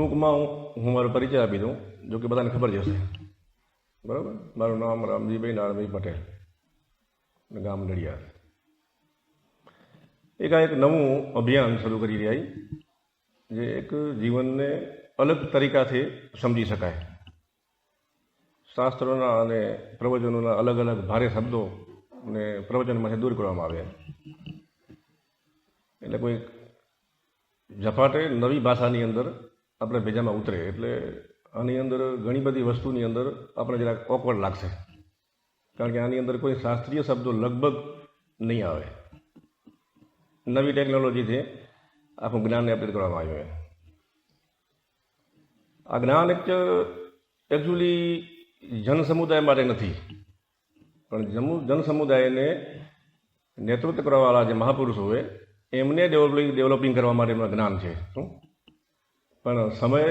ટૂંકમાં હું હું મારો પરિચય આપી દઉં, જો કે બધાને ખબર જ હશે. બરાબર? મારું નામ રામજીભાઈ નારાયણભાઈ પટેલ. ગામ નડિયાદ. એક આ એક નવું અભિયાન શરૂ કરી રહ્યા જે એક જીવનને અલગ તરીકાથી સમજી શકાય. શાસ્ત્રોના અને પ્રવચનોના અલગ અલગ ભારે શબ્દો ને પ્રવચનમાંથી દૂર કરવામાં આવ્યા એટલે કોઈ ઝપાટે નવી ભાષાની અંદર આપણે ભેજામાં ઉતરે એટલે આની અંદર ઘણી બધી વસ્તુની અંદર આપણે જરાક ઓકવર્ડ લાગશે. કારણ કે આની અંદર કોઈ શાસ્ત્રીય શબ્દો લગભગ નહીં આવે. નવી ટેકનોલોજીથી આખું જ્ઞાનને અપડેટ કરવામાં આવ્યું છે આ જ્ઞાન એક એકચ્યુઅલી જનસમુદાય માટે નથી. પણ જનસમુદાયને જન સમુદાયને નેતૃત્વ કરવાવાળા જે મહાપુરુષો હોય, એમને ડેવલપિંગ ડેવલપિંગ કરવા માટેનું જ્ઞાન છે. શું? પણ સમય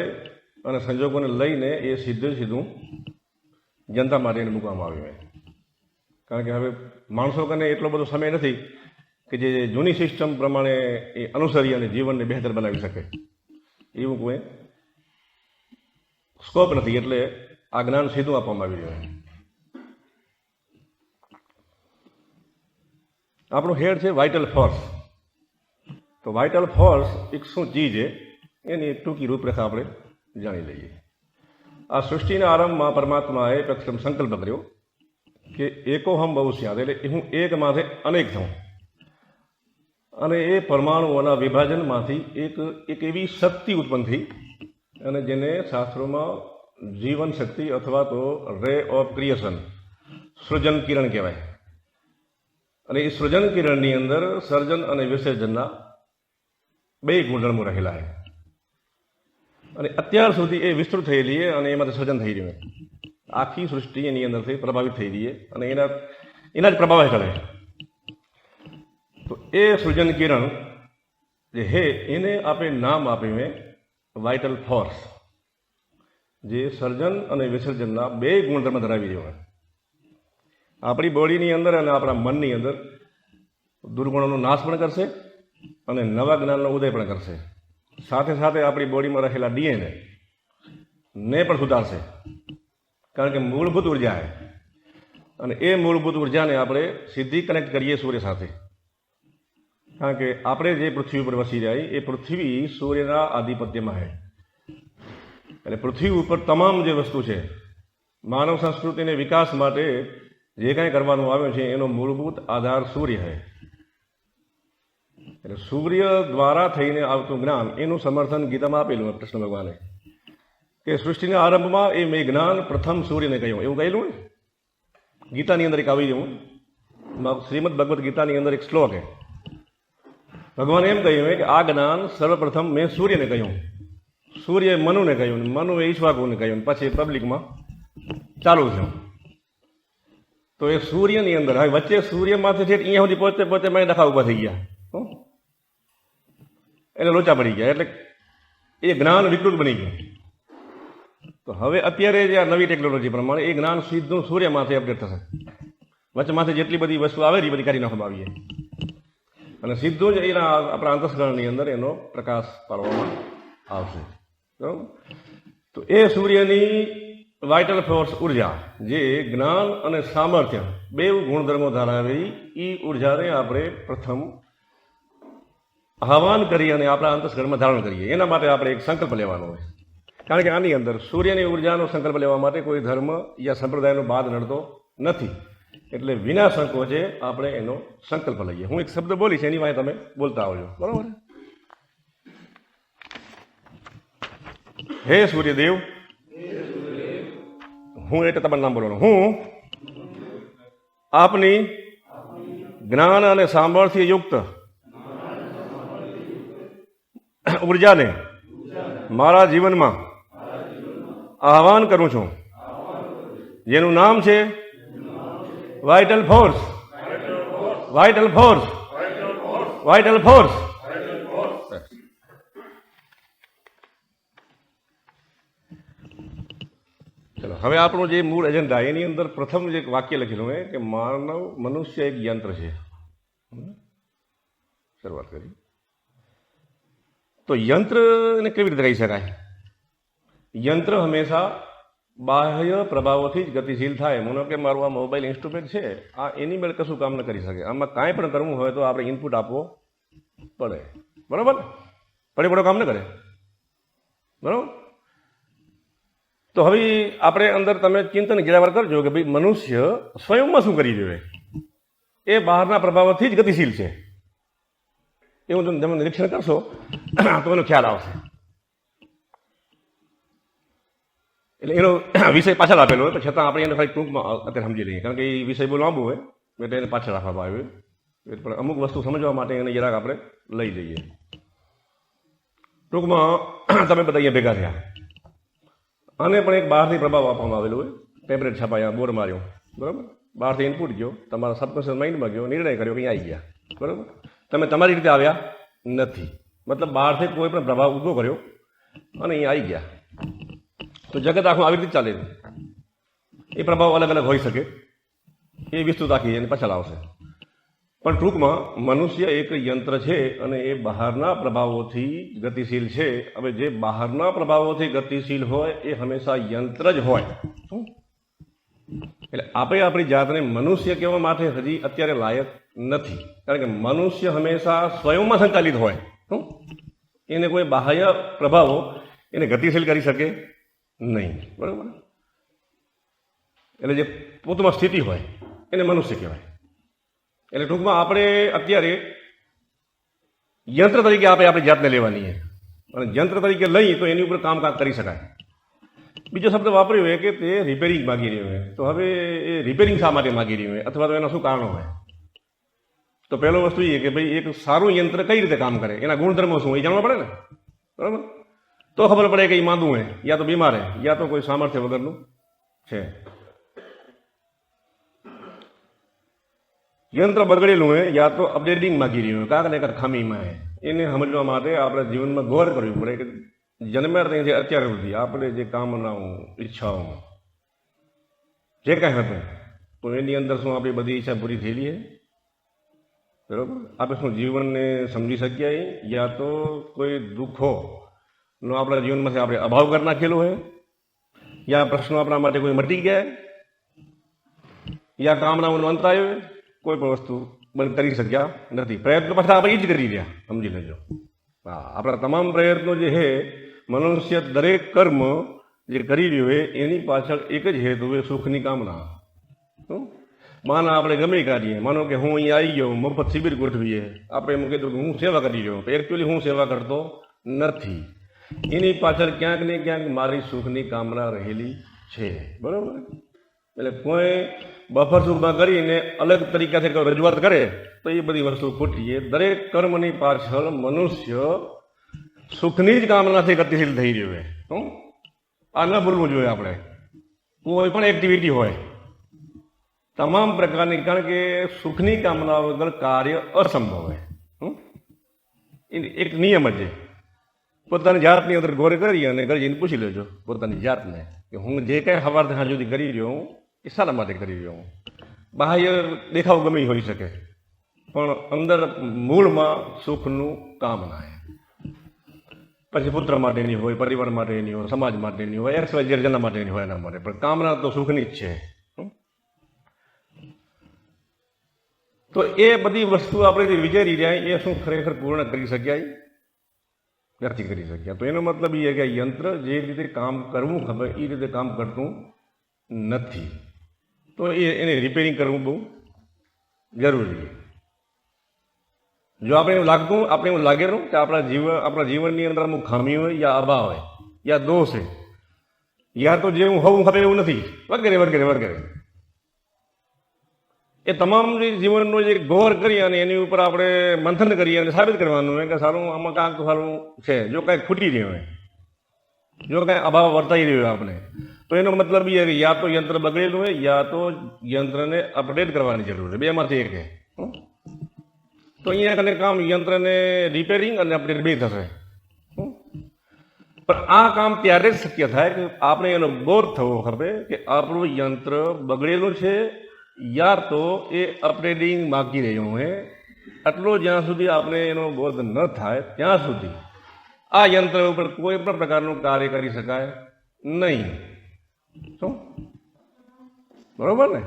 અને સંજોગોને લઈને એ સીધું સીધું જનતા માટે એને મૂકવામાં આવ્યું એ કારણ કે હવે માણસો કને એટલો બધો સમય નથી કે જે જૂની સિસ્ટમ પ્રમાણે એ અનુસરી અને જીવનને બહેતર બનાવી શકે. એવું કોઈ સ્કોપ નથી, એટલે આ જ્ઞાન સીધું આપવામાં આવી રહ્યું આપણું હેડ છે વાઇટલ ફોર્સ તો વાઇટલ ફોર્સ એક શું ચીજ છે? એની એક ટૂંકી રૂપરેખા આપણે જાણી લઈએ. આ સૃષ્ટિના આરંભમાં પરમાત્માએ પ્રથમ સંકલ્પ કર્યો કે એકો હમ બહુ સ્યાદ એટલે હું એક માથે અનેક થઉં. અને એ પરમાણુઓના વિભાજનમાંથી એક એક એવી શક્તિ ઉત્પન્ન થઈ અને જેને શાસ્ત્રોમાં જીવન શક્તિ અથવા તો રે ઓફ ક્રિએશન, સૃજન કિરણ કહેવાય. અને એ સૃજન કિરણની અંદર સર્જન અને વિસર્જનના બે ગુણધર્મો રહેલા છે. અને અત્યાર સુધી એ વિસ્તૃત થયેલી છે અને એમાંથી સર્જન થઈ રહ્યું છે. આખી સૃષ્ટિ એની અંદરથી પ્રભાવિત થઈ રહી છે અને એના એના જ પ્રભાવ હેઠળ તો એ સૃજન કિરણ જે હે એને આપણે નામ આપીને વાઇટલ ફોર્સ જે સર્જન અને વિસર્જનના બે ગુણધર્મ ધરાવી રહ્યો હોય આપણી બોડીની અંદર અને આપણા મનની અંદર દુર્ગુણોનો નાશ પણ કરશે અને નવા જ્ઞાનનો ઉદય પણ કરશે. સાથે સાથે આપણી બોડીમાં રહેલા ડીએનએ ને પણ સુધારશે. કારણ કે મૂળભૂત ઊર્જા છે. અને એ મૂળભૂત ઉર્જાને આપણે સીધી કનેક્ટ કરીએ સૂર્ય સાથે. કારણ કે આપણે જે પૃથ્વી ઉપર વસી જાય એ પૃથ્વી સૂર્યના આધિપત્યમાં છે. એટલે પૃથ્વી ઉપર તમામ જે વસ્તુ છે, માનવ સંસ્કૃતિને વિકાસ માટે જે કાંઈ કરવાનું આવ્યું છે, એનો મૂળભૂત આધાર સૂર્ય છે. એટલે સૂર્ય દ્વારા થઈને આવતું જ્ઞાન, એનું સમર્થન ગીતામાં આપેલું કૃષ્ણ ભગવાને. કે સૃષ્ટિના આરંભમાં એ મેં જ્ઞાન પ્રથમ સૂર્યને કહ્યું. એવું કહેલું ને ગીતાની અંદર એક આવી ગયું શ્રીમદ ભગવદ્ ગીતાની અંદર એક શ્લોક છે. ભગવાન એમ કહ્યું કે આ જ્ઞાન સર્વપ્રથમ મેં સૂર્યને કહ્યું. સૂર્યએ મનુને કહ્યું મનુએ ઈશ્વાકુને કહ્યું પછી પબ્લિકમાં ચાલુ છે તો એ સૂર્યની અંદર, હવે વચ્ચે સૂર્યમાંથી ઠેઠ અહીંયા સુધી પહોંચતે પહોંચતે મને ડખા ઊભા થઈ ગયા. હો? એટલે લોચા પડી ગયા, એટલે એ જ્ઞાન વિકૃત બની ગયું. તો હવે અત્યારે જે આ નવી ટેકનોલોજી પ્રમાણે એ જ્ઞાન સીધું સૂર્યમાંથી અપડેટ થશે. વચ્ચેમાંથી જેટલી બધી વસ્તુ આવે એ બધી કાઢી નાખવામાં આવીએ અને સીધું જ એના આપણા અંતસ્કરણની અંદર એનો પ્રકાશ પાડવામાં આવશે. તો એ સૂર્યની વાઇટલ ફોર્સ ઊર્જા, જે જ્ઞાન અને સામર્થ્ય બે ગુણધર્મો ધરાવેલી એ ઉર્જાને આપણે પ્રથમ આહવાન કરી અને આપણા અંતસ્કરણમાં ધારણ કરીએ. એના માટે આપણે એક સંકલ્પ લેવાનો હોય. કારણ કે આની અંદર સૂર્યની ઉર્જાનો સંકલ્પ લેવા માટે કોઈ ધર્મ યા સંપ્રદાયનો બાદ નડતો નથી. એટલે વિના સંકોચે આપણે એનો સંકલ્પ લઈએ. હું એક શબ્દ બોલીશ, એની વાંહે તમે બોલતા આવજો. બરાબર? હે સૂર્યદેવ. હું એટલે તમારું નામ બોલવાનું. હું આપની જ્ઞાન અને સાંભળથી યુક્ત ઉર્જાને મારા જીવનમાં આહવાન કરું છું. જેનું નામ છે vital force vital force vital force ચલો, હવે આપણું જે મૂળ એજન્ડા એની અંદર પ્રથમ જે વાક્ય લખેલું છે કે માનવ મનુષ્ય એક યંત્ર છે. શરૂઆત કરી. તો યંત્રને કેવી રીતે કહી શકાય યંત્ર હંમેશા બાહ્ય પ્રભાવોથી જ ગતિશીલ થાય મને કે મારું આ મોબાઈલ ઇન્સ્ટ્રુમેન્ટ છે આ એની મેળ કશું કામ ન કરી શકે આમાં કાંઈ પણ કરવું હોય તો આપણે ઇનપુટ આપવો પડે બરાબર પડે પડો કામ ન કરે બરાબર તો હવે આપણે અંદર તમે ચિંતન ગિરાવર કરજો કે ભાઈ મનુષ્ય સ્વયંમાં શું કરી રહ્યો એ બહારના પ્રભાવોથી જ ગતિશીલ છે. એવું તમે નિરીક્ષણ કરશો. તો એનો ખ્યાલ આવશે. એટલે એનો વિષય પાછળ આપેલો હોય, તો છતાં આપણે એને ખાલી ટૂંકમાં અત્યારે સમજી લઈએ. કારણ કે એ વિષય બહુ લાંબો હોય, એટલે એને પાછળ રાખવામાં આવ્યો. પણ અમુક વસ્તુ સમજવા માટે એને જરાક આપણે લઈ જઈએ. ટૂંકમાં તમે બધા અહીંયા ભેગા થયા. આને પણ એક બહારથી પ્રભાવ આપવામાં આવેલો હોય. પેપરેટ છપાયા બોર માર્યો. બરાબર? બહારથી ઇનપુટ ગયો. તમારા સબકોન્શિયસ માઇન્ડમાં ગયો, નિર્ણય કર્યો કે આવી ગયા. બરાબર? તમે તમારી રીતે આવ્યા નથી. મતલબ બહારથી કોઈ પણ પ્રભાવ ઊભો કર્યો અને અહીં આવી ગયા. તો જગત આખું આવી રીતે ચાલે છે. એ પ્રભાવ અલગ અલગ હોઈ શકે. એ વિસ્તૃત આખી એની પાછળ આવશે. પણ ટૂંકમાં મનુષ્ય એક યંત્ર છે અને એ બહારના પ્રભાવોથી ગતિશીલ છે. હવે જે બહારના પ્રભાવોથી ગતિશીલ હોય એ હંમેશા યંત્ર જ હોય. શું? એટલે આપણે આપણી જાતને મનુષ્ય કહેવા માટે હજી અત્યારે લાયક નથી. કારણ કે મનુષ્ય હંમેશા સ્વયંમાં સંચાલિત હોય. શું? એને કોઈ બાહ્ય પ્રભાવો એને ગતિશીલ કરી શકે નહીં. બરાબર? એટલે જે પોતમાં સ્થિતિ હોય, એને મનુષ્ય કહેવાય. એટલે ટૂંકમાં આપણે અત્યારે યંત્ર તરીકે આપણે આપણી જાતને લેવાની છે. અને યંત્ર તરીકે લઈ તો એની ઉપર કામકાજ કરી શકાય. બીજો શબ્દ વાપર્યો હોય કે તે રિપેરિંગ માગી રહ્યો હોય તો હવે એ રિપેરિંગ શા માટે માગી રહ્યું હોય અથવા તો એના શું કારણો હોય તો પહેલો વસ્તુ એ કે ભાઈ એક સારું યંત્ર કઈ રીતે કામ કરે? એના ગુણધર્મો શું? એ જાણવા પડે ને? બરાબર? તો ખબર પડે કે એ માંદું હોય યા તો બીમાર હે યા તો કોઈ સામર્થ્ય વગરનું છે. યંત્ર બગડેલું હોય યા તો અપડેટિંગ માગી રહ્યું હોય કાંક ને કાંક ખામીમાં હે એને સમજવા માટે આપણે જીવનમાં ગૌર કરવી પડે કે જન્મ્યા જે અત્યાર સુધી આપણે જે કામનાઓ ઈચ્છાઓ જે કાંઈ હતું તો એની અંદર શું આપણી બધી ઈચ્છા પૂરી થયેલી છે? બરાબર? આપણે શું જીવનને સમજી શક્યા યા તો કોઈ દુઃખો નો આપણા જીવનમાંથી આપણે અભાવ કરી નાખેલો હોય? યા પ્રશ્નો આપણા માટે કોઈ મટી ગયા? યા કામનાઓનો અંત આવ્યો કોઈ પણ વસ્તુ બંધ કરી શક્યા નથી. પ્રયત્ન પાછા આપણે એ જ કરી રહ્યા, સમજી લેજો. હા, આપણા તમામ પ્રયત્નો જે છે મનુષ્ય દરેક કર્મ જે કરી રહ્યો હોય, એની પાછળ એક જ હેતુ એ સુખની કામના. માના આપણે ગમે કાઢીએ. માનો કે હું અહીંયા આવી ગયો મફત શિબિર ગોઠવીએ. આપણે એમ કીધું કે હું સેવા કરી રહ્યો એકચ્યુઅલી હું સેવા કરતો નથી. એની પાછળ ક્યાંક ને ક્યાંક મારી સુખની કામના રહેલી છે. બરાબર? એટલે કોઈ બફર સુખમાં કરીને અલગ તરીકાથી રજૂઆત કરે, તો એ બધી વસ્તુ ખોટી છે દરેક કર્મની પાછળ મનુષ્ય સુખની જ કામનાથી ગતિશીલ થઈ છે. શું? આ ન ભૂલવું જોઈએ આપણે. કોઈ પણ એક્ટિવિટી હોય. તમામ પ્રકારની, કારણ કે સુખની કામના વગર કાર્ય અસંભવ હોય એક નિયમ જ છે. પોતાની જાતની અંદર ગોર કરી અને ગરજીને પૂછી લેજો પોતાની જાતને કે હું જે કાંઈ સવારથી સાંજ સુધી કરી રહ્યો હું, એ શાના માટે કરી રહ્યો હું? બાહ્ય દેખાવ ગમે હોઈ શકે. પણ અંદર મૂળમાં સુખનું કામના પછી પુત્ર માટેની હોય, પરિવાર માટેની હોય, સમાજ માટેની હોય, એક્સ વાય જેના માટેની હોય એના માટે. પણ કામના તો સુખની જ છે. તો એ બધી વસ્તુ આપણે જે વિચારી રહ્યા એ શું ખરેખર પૂર્ણ કરી શક્યા? નથી કરી શક્યા. તો એનો મતલબ એ કે યંત્ર જે રીતે કામ કરવું ખબર, એ રીતે કામ કરતું નથી. તો એ એને રિપેરિંગ કરવું બહુ જરૂરી છે. જો આપણે એવું લાગતું, આપણે એવું લાગેલું કે આપણા જીવન આપણા જીવનની અંદર અમુક ખામી હોય યા અભાવ હોય, યા દોષ છે. યા તો જેવું હોવું ખબર એવું નથી. વગેરે વગેરે વગેરે એ તમામ જે જીવનનો જે ગૌર કરી અને એની ઉપર આપણે મંથન કરીએ અને સાબિત કરવાનું હોય કે સારું, આમાં કાંક સારું છે. જો કાંઈક ખૂટી રહ્યું હોય, જો કાંઈ અભાવ વર્તાઈ રહ્યો હોય આપણે, તો એનો મતલબ એ યા તો યંત્ર બગડેલું હોય, યા તો યંત્રને અપડેટ કરવાની જરૂર છે બેમાંથી એક છે હં? તો અહીંયા કને કામ યંત્રને રિપેરિંગ અને અપડેટ બે થશે. હં? પણ આ કામ ત્યારે જ શક્ય થાય કે આપણે એનો બોધ થવો ખબર કે આપણું યંત્ર બગડેલું છે, યાર તો એ અપડેટિંગ માગી રહ્યું હોય આટલો જ્યાં સુધી આપણે એનો બોધ ન થાય, ત્યાં સુધી આ યંત્ર ઉપર કોઈ પણ પ્રકારનું કાર્ય કરી શકાય નહીં. શું? બરોબર ને?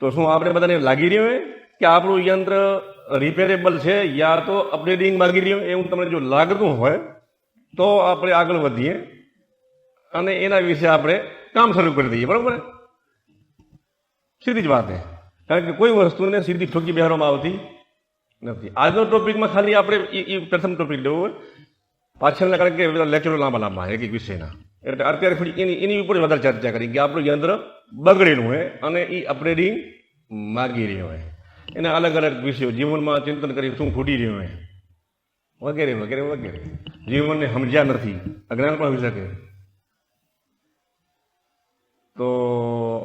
તો શું આપણે બધાને લાગી રહ્યું હોય કે આપણું યંત્ર રિપેરેબલ છે યા તો અપડેટિંગ માગી રહ્યું એવું તમને જો લાગતું હોય, તો આપણે આગળ વધીએ. અને એના વિશે આપણે કામ શરૂ કરી દઈએ, બરાબર? સીધી જ વાત છે. કારણ કે કોઈ વસ્તુને સીધી ઠોકી બહેવામાં આવતી નથી. આજનો ટોપિકમાં ખાલી આપણે એ પ્રથમ ટોપિક લેવો હોય પાછળના, કારણ કે લેક્ચરો લાંબા લાંબા એક એક વિષયના. એટલે અત્યારે થોડી એની એની ઉપર વધારે ચર્ચા કરી, કે આપણું યંત્ર બગડેલું હોય અને એ અપગ્રેડિંગ માગી રહ્યું હોય એના અલગ અલગ વિષયો, જીવનમાં ચિંતન કરી શું ખૂટી રહ્યું હોય વગેરે વગેરે વગેરે. જીવનને સમજ્યા નથી. અજ્ઞાન પણ હોઈ શકે. તો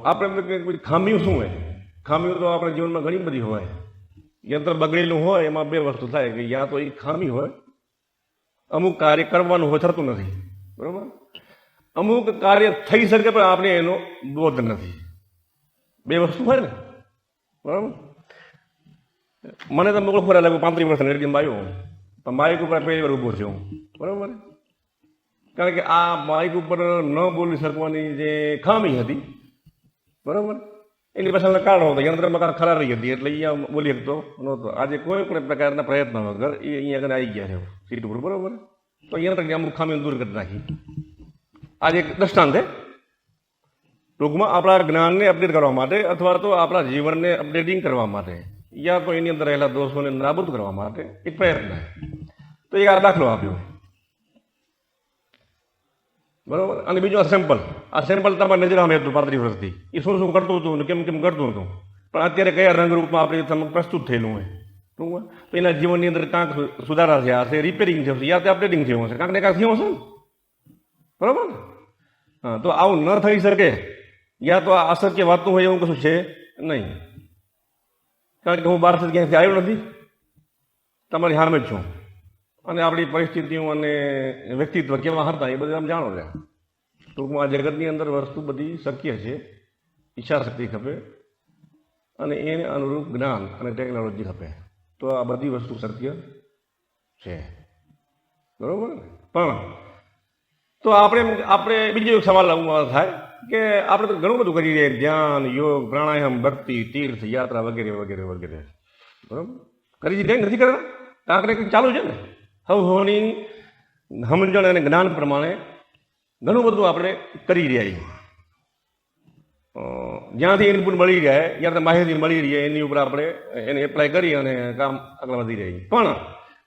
આપણે એમ કે ખામીઓ શું હોય? ખામીઓ તો આપણે જીવનમાં ઘણી બધી હોય. યંત્ર બગડેલું હોય, એમાં બે વસ્તુ થાય કે યા તો એ ખામી હોય. અમુક કાર્ય કરવાનું હોય, થતું નથી. બરોબર? અમુક કાર્ય થઈ શકે, પણ આપણે એનો બોધ નથી. બે વસ્તુ હોય ને? બરાબર? મને તો ઓળખો લાગ્યું પાંત્રીસ વર્ષ એટલે આવ્યો. પણ માઇક ઉપર પહેલી વાર ઊભો થયો. બરાબર? કારણ કે આ માઇક ઉપર ન બોલી શકવાની જે ખામી હતી. બરાબર? એની પાછળ કારણો હતા. યંત્રમાં કાંઈ ખરા રહી હતી. એટલે અહીંયા બોલી શકતો નહોતો. આજે કોઈ પણ પ્રકારના પ્રયત્ન વગર એ અહીંયા આવી ગયા છે. સીટ ઉપર. બરાબર? તો યંત્રની અમુક ખામીઓ દૂર કરી નાખી. આજે એક દ્રષ્ટાંત છે. ટૂંકમાં આપણા જ્ઞાનને અપડેટ કરવા માટે અથવા તો આપણા જીવનને અપડેટિંગ કરવા માટે. યા તો એની અંદર રહેલા દોષોને નાબૂદ કરવા માટે એક પ્રયત્ન તો એક આ દાખલો આપ્યો. બરોબર? અને બીજું આ સેમ્પલ આ સેમ્પલ તમારી નજર આમે હતું પાંત્રીસ વર્ષથી એ શું શું કરતું હતું કેમ કેમ કરતું હતું? પણ અત્યારે કયા રંગરૂપમાં આપણે તમને પ્રસ્તુત થયેલું હોય? શું તો એના જીવનની અંદર કાંક સુધારા થયા હશે રિપેરિંગ થયું છે. યા તો અપડેટિંગ થયું હશે. કાંક ને કાંક થયું હશે બરોબર? ને હા, તો આવું ન થઈ શકે. યા તો આ અશક્ય વાતું હોય એવું કશું છે નહીં. કારણ કે હું બહારથી ક્યાંથી આવ્યો નથી, તમારી સામે જ છું. અને આપણી પરિસ્થિતિઓ અને વ્યક્તિત્વ કેવા હતા એ બધું આમ જાણો છે. ટૂંકમાં આ જગતની અંદર વસ્તુ બધી શક્ય છે ઈચ્છા શક્તિ ખપે, અને એને અનુરૂપ જ્ઞાન અને ટેકનોલોજી ખપે. તો આ બધી વસ્તુ શક્ય છે. બરાબર ને? પણ તો આપણે આપણે બીજો એક સવાલ થાય. કે આપણે તો ઘણું બધું કરી રહ્યા ધ્યાન, યોગ, પ્રાણાયામ, ભક્તિ, તીર્થ, યાત્રા વગેરે વગેરે વગેરે. બરોબર? કરી દીધે નથી કરતા? કાંકરે કંઈક ચાલુ છે ને? હવ હોની સમજણ અને જ્ઞાન પ્રમાણે ઘણું બધું આપણે કરી રહ્યા છીએ. જ્યાંથી ઇનપુટ મળી જાય જ્યાં માહિતી મળી રહી, એની ઉપર આપણે એને એપ્લાય કરી અને કામ આગળ વધી રહી પણ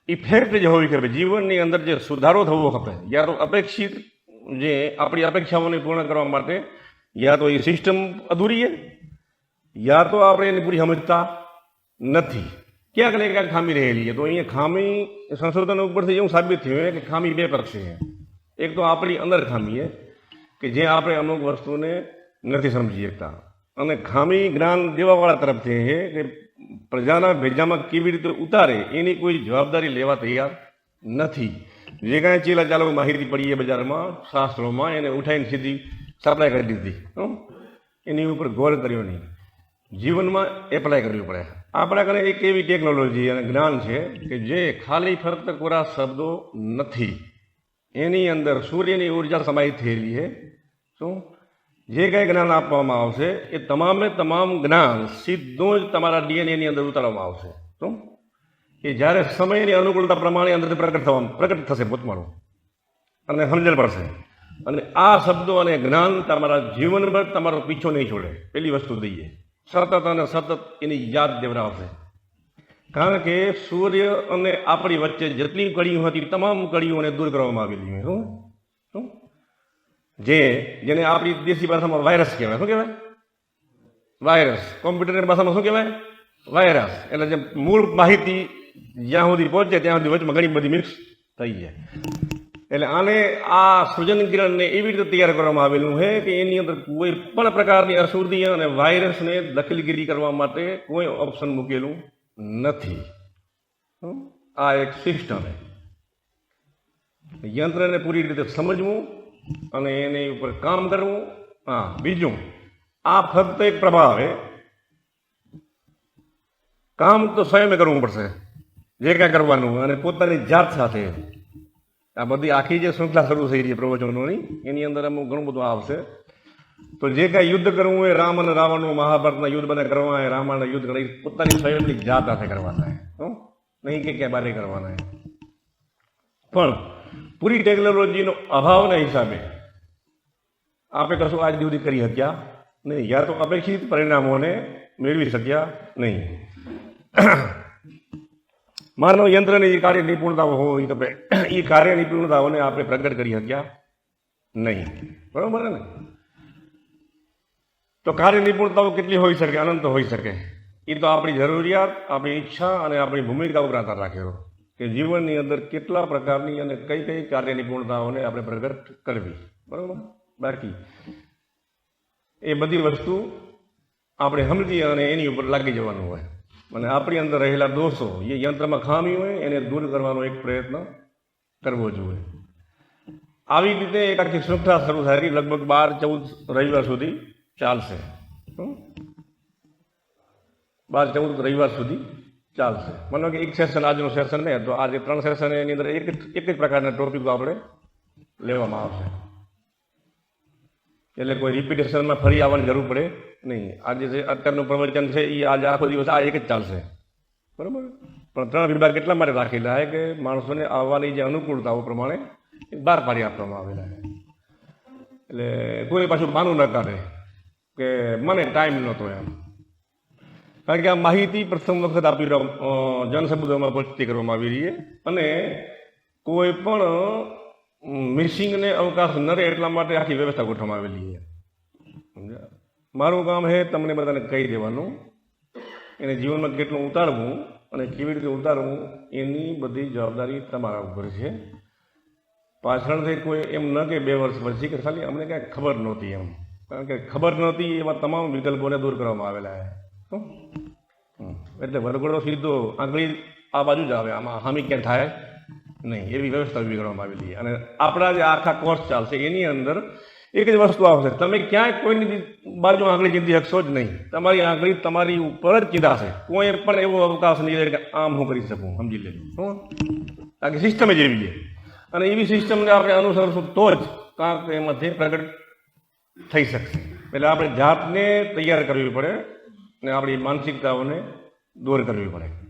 ઇફેક્ટ જે હોવી ખપે જીવનની અંદર જે સુધારો થવો ખપે યાર અપેક્ષિત જે આપણી અપેક્ષાઓને પૂર્ણ કરવા માટે, યા તો એ સિસ્ટમ અધૂરી છે, યા તો આપણે એની પૂરી સમજતા નથી. ક્યાંક ને ક્યાંક ખામી રહેલી છે. તો અહીંયા ખામી સંશોધન ઉપરથી એવું સાબિત થયું કે ખામી બે પક્ષે છે. એક તો આપણી અંદર ખામી છે કે જે આપણે અમુક વસ્તુને નથી સમજી શકતા. અને ખામી જ્ઞાન દેવાવાળા તરફથી છે કે પ્રજાના ભેજામાં કેવી રીતે ઉતારે, એની કોઈ જવાબદારી લેવા તૈયાર નથી. જે કાંઈ ચેલા ચાલો માહિતી પડીએ બજારમાં, શાસ્ત્રોમાં એને ઉઠાઈને સીધી સપ્લાય કરી દીધી? એની ઉપર ગોળ કર્યો નહીં. જીવનમાં એપ્લાય કરવું પડે. આપણા ઘરે એક એવી ટેકનોલોજી અને જ્ઞાન છે કે જે ખાલી ફરત કોરા શબ્દો નથી. એની અંદર સૂર્યની ઊર્જા સમાહિત થયેલી છે. શું? જે કાંઈ જ્ઞાન આપવામાં આવશે એ તમામે તમામ જ્ઞાન સીધું જ તમારા ડીએનએની અંદર ઉતારવામાં આવશે. શું? કે જ્યારે સમયની અનુકૂળતા પ્રમાણે અંદરથી પ્રગટ થવા પ્રગટ થશે પોતમારું અને સમજણ પડશે. અને આ શબ્દો અને જ્ઞાન તમારા જીવનભર તમારો પીછો નહીં છોડે. પેલી વસ્તુ દઈએ. સતત અને સતત એની યાદ દેવરાવશે કારણ કે સૂર્ય અને આપણી વચ્ચે જેટલી કડીઓ હતી, તમામ કડીઓને દૂર કરવામાં આવેલી હોય શું જે, જેને આપણી દેશી ભાષામાં વાયરસ કહેવાય. શું કહેવાય? વાયરસ કોમ્પ્યુટરની ભાષામાં શું કહેવાય? વાયરસ એટલે જે મૂળ માહિતી જ્યાં સુધી પહોંચે ત્યાં સુધી વચમાં ઘણી બધી મિક્સ થઈ જાય. એટલે આને આ સૃજન કિરણને એવી રીતે તૈયાર કરવામાં આવેલું છે કે એની અંદર કોઈ પણ પ્રકારની અશુદ્ધિ અને વાયરસને દખલગીરી કરવા માટે કોઈ ઓપ્શન મૂકેલું નથી. આ એક સિસ્ટમ છે. યંત્રને પૂરી રીતે સમજવું અને એની ઉપર કામ કરવું. હા, બીજું, આ ફક્ત એક પ્રભાવ છે. કામ તો સ્વયં કરવું પડશે. જે કાંઈ કરવાનું અને પોતાની જાત સાથે. આ બધી આખી જે શૃંખલા શરૂ થઈ રહી છે પ્રવચનોની, એની અંદર અમુક ઘણું બધું આવશે. તો જે કાંઈ યુદ્ધ કરવું એ રામ અને રાવણનું મહાભારતના યુદ્ધ બધા કરવા એ રામાયણ યુદ્ધ કરે પોતાની સ્વયંની જાત સાથે કરવાના હે? નહીં કે ક્યાં બારે કરવાના પણ પૂરી ટેકનોલોજીનો અભાવના હિસાબે આપણે કશું આજ સુધી કરી શક્યા નહીં. યા તો અપેક્ષિત પરિણામોને મેળવી શક્યા નહીં. માનવ યંત્રની જે કાર્ય નિપુણતાઓ હોય તો એ કાર્ય નિપુણતાઓને આપણે પ્રગટ કરી શક્યા નહીં. બરાબર ને? તો કાર્ય નિપુણતાઓ કેટલી હોઈ શકે? અનંત હોઈ શકે. એ તો આપણી જરૂરિયાત, આપણી ઈચ્છા અને આપણી ભૂમિકા ઉપર આધાર રાખેલો કે જીવનની અંદર કેટલા પ્રકારની અને કઈ કઈ કાર્ય નિપુણતાઓને આપણે પ્રગટ કરવી. બરાબર? બાકી, એ બધી વસ્તુ આપણે સમજી અને એની ઉપર લાગી જવાનું હોય. અને આપણી અંદર રહેલા દોષો, એ યંત્રમાં ખામી હોય, એને દૂર કરવાનો એક પ્રયત્ન કરવો જોઈએ. આવી રીતે એક આખી શૃંખલા શરૂ થાય લગભગ બાર, ચૌદ રવિવાર સુધી ચાલશે? બાર, ચૌદ રવિવાર સુધી ચાલશે. માનો કે એક સેશન, આજનું સેશન ને તો આજે ત્રણ સેશન એની અંદર એક એક જ પ્રકારના ટોપિકો આપણે લેવામાં આવશે. એટલે કોઈ રિપીટેશનમાં ફરી આવવાની જરૂર પડે નહીં. આજે જે અત્યારનું પ્રવચન છે એ આજે આખો દિવસ આ એક જ ચાલશે. બરાબર? પણ ત્રણ વિભાગ એટલા માટે રાખેલા છે કે માણસોને આવવાની જે અનુકૂળતાઓ પ્રમાણે બહાર પાડી આપવામાં આવેલા છે. એટલે કોઈ પાછું માનું ન કાઢે કે મને ટાઈમ નહોતો એમ. કારણ કે આ માહિતી પ્રથમ વખત આપી જનસમુદાયમાં પહોંચતી કરવામાં આવી રહી છે. અને કોઈ પણ મિસિંગને અવકાશ ન રહે એટલા માટે આખી વ્યવસ્થા ગોઠવવામાં આવેલી છે. સમજ્યા? મારું કામ છે તમને બધાને કહી દેવાનું. એને જીવનમાં કેટલું ઉતારવું અને કેવી રીતે ઉતારવું, એની બધી જવાબદારી તમારા ઉપર છે. પાછળથી કોઈ એમ ન કે બે વર્ષ પછી કે ખાલી અમને કાંઈ ખબર નહોતી એમ. કારણ કે ખબર નહોતી એવા તમામ વિકલ્પોને દૂર કરવામાં આવેલા છે? એટલે વરઘોડો સીધો આંગળી આ બાજુ જ આવે. આમાં હામી ક્યાં થાય નહીં. એવી વ્યવસ્થા ઊભી કરવામાં આવેલી અને આપણા જે આખા કોર્સ ચાલશે, એની અંદર એક જ વસ્તુ આવશે. તમે ક્યાંય કોઈની બાજુ આંગળી ચીંધી શકશો જ નહીં. તમારી આંગળી તમારી ઉપર જ ચીંધાશે. કોઈ પણ એવો અવકાશ નહીં કે આમ હું કરી શકું, સમજી લેજો. હું કારણ કે સિસ્ટમ જ એવી છે. અને એવી સિસ્ટમને આપણે અનુસરશું તો જ કાંક એમાંથી પ્રગટ થઈ શકશે. એટલે આપણે જાતને તૈયાર કરવી પડે અને આપણી માનસિકતાઓને દૂર કરવી પડે.